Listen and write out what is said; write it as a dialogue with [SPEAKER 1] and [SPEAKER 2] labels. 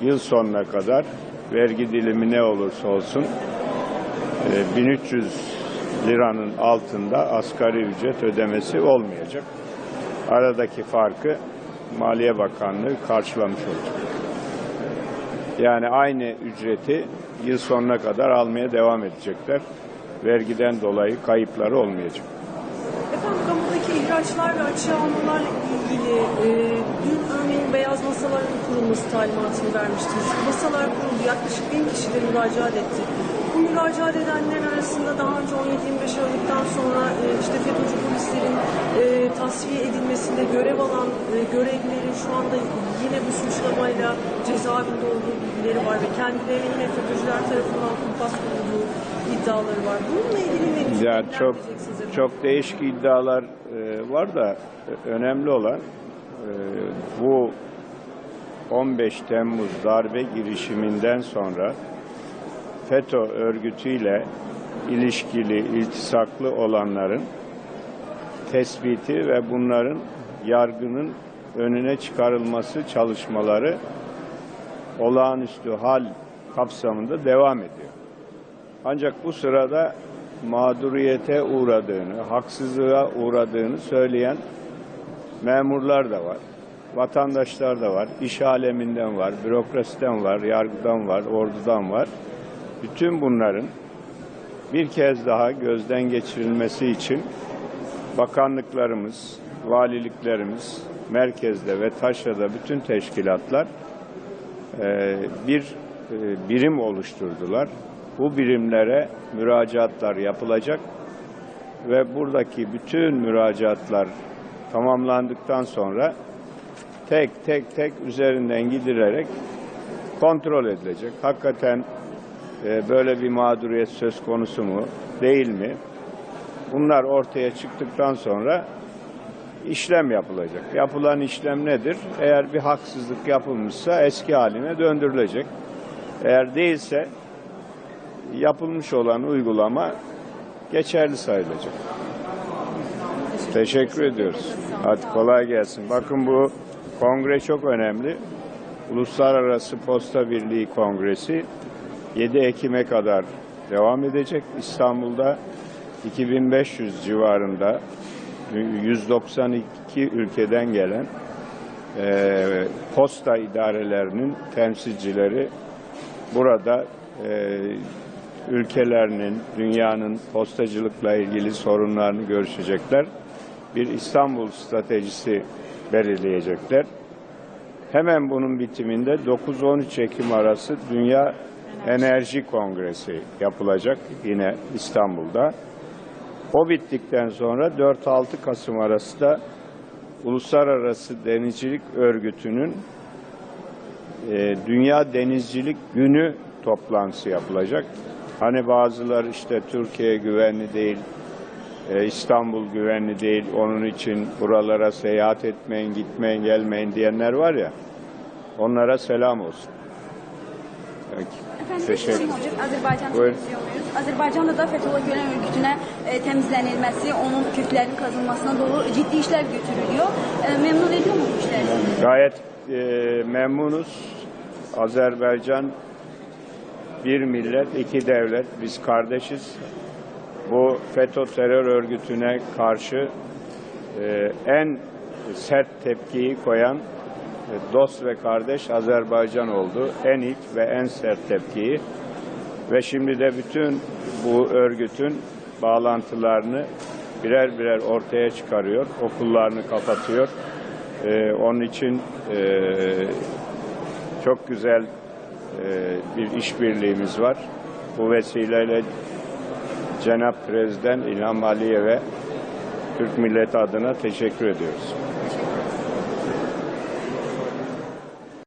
[SPEAKER 1] yıl sonuna kadar vergi dilimi ne olursa olsun e, 1300 liranın altında asgari ücret ödemesi olmayacak. Aradaki farkı Maliye Bakanlığı karşılamış olacak. Yani aynı ücreti yıl sonuna kadar almaya devam edecekler. Vergiden dolayı kayıpları olmayacak.
[SPEAKER 2] Ve açığa almalarla ilgili e, dün örneğin beyaz masaların kurulması talimatını vermiştiniz. Masalar kuruldu. Yaklaşık bin kişi de müracaat etti. Bu müracaat edenlerin arasında daha önce 17-25 Aralık'tan sonra e, işte FETÖ'cü polislerin e, tasfiye edilmesinde görev alan e, görevlilerin şu anda yine bu suçlamayla cezaevinde olduğu bilgileri var ve kendilerine yine FETÖ'cüler tarafından kumpas kurulduğu iddiaları var. Bununla ilgili ne düşünüyorsunuz?
[SPEAKER 1] Ya çok çok değişik iddialar e, var da önemli olan e, bu 15 Temmuz darbe girişiminden sonra FETÖ örgütüyle ilişkili, iltisaklı olanların tespiti ve bunların yargının önüne çıkarılması çalışmaları olağanüstü hal kapsamında devam ediyor. Ancak bu sırada mağduriyete uğradığını, haksızlığa uğradığını söyleyen memurlar da var. Vatandaşlar da var. iş aleminden var, bürokrasiden var, yargıdan var, ordudan var. Bütün bunların bir kez daha gözden geçirilmesi için bakanlıklarımız, valiliklerimiz, merkezde ve taşrada bütün teşkilatlar e, bir e, birim oluşturdular. Bu birimlere müracaatlar yapılacak ve buradaki bütün müracaatlar tamamlandıktan sonra tek tek tek üzerinden gidilerek kontrol edilecek. Hakikaten e, böyle bir mağduriyet söz konusu mu, değil mi? Bunlar ortaya çıktıktan sonra işlem yapılacak. Yapılan işlem nedir? Eğer bir haksızlık yapılmışsa eski haline döndürülecek. Eğer değilse yapılmış olan uygulama geçerli sayılacak. Teşekkür ediyoruz. Hadi kolay gelsin. Bakın bu kongre çok önemli. Uluslararası Posta Birliği Kongresi 7 Ekim'e kadar devam edecek. İstanbul'da 2500 civarında 192 ülkeden gelen eee, posta idarelerinin temsilcileri burada eee, ülkelerinin, dünyanın postacılıkla ilgili sorunlarını görüşecekler. Bir İstanbul stratejisi belirleyecekler. Hemen bunun bitiminde 9-13 Ekim arası Dünya Enerji Kongresi yapılacak yine İstanbul'da. O bittikten sonra 4-6 Kasım arası da Uluslararası Denizcilik Örgütü'nün e, Dünya Denizcilik Günü toplantısı yapılacak. Hani bazıları işte Türkiye güvenli değil, e, İstanbul güvenli değil, onun için buralara seyahat etmeyin, gitmeyin, gelmeyin diyenler var ya, onlara selam olsun.
[SPEAKER 3] Efendim,
[SPEAKER 1] Teşekkür
[SPEAKER 3] Teşekkür olacaq. Azərbaycan
[SPEAKER 1] Buyurun.
[SPEAKER 3] televiziya muyuz? Azərbaycanda da Fethullah Gülen örgütünə e, təmizlənilməsi, onun köklərinin qazılmasına doğru ciddi işlər götürülüyor. E, memnun ediyor mu bu işler sizi?
[SPEAKER 1] Gayet e, memnunuz. Azerbaycan bir millet, iki devlet. Biz kardeşiz. Bu FETÖ terör örgütüne karşı e, en sert tepkiyi koyan dost ve kardeş Azerbaycan oldu. En ilk ve en sert tepkiyi. Ve şimdi de bütün bu örgütün bağlantılarını birer birer ortaya çıkarıyor. Okullarını kapatıyor. Ee, onun için e, çok güzel e, bir işbirliğimiz var. Bu vesileyle Cenab-ı Prezident İlham Aliyev'e Türk milleti adına teşekkür ediyoruz.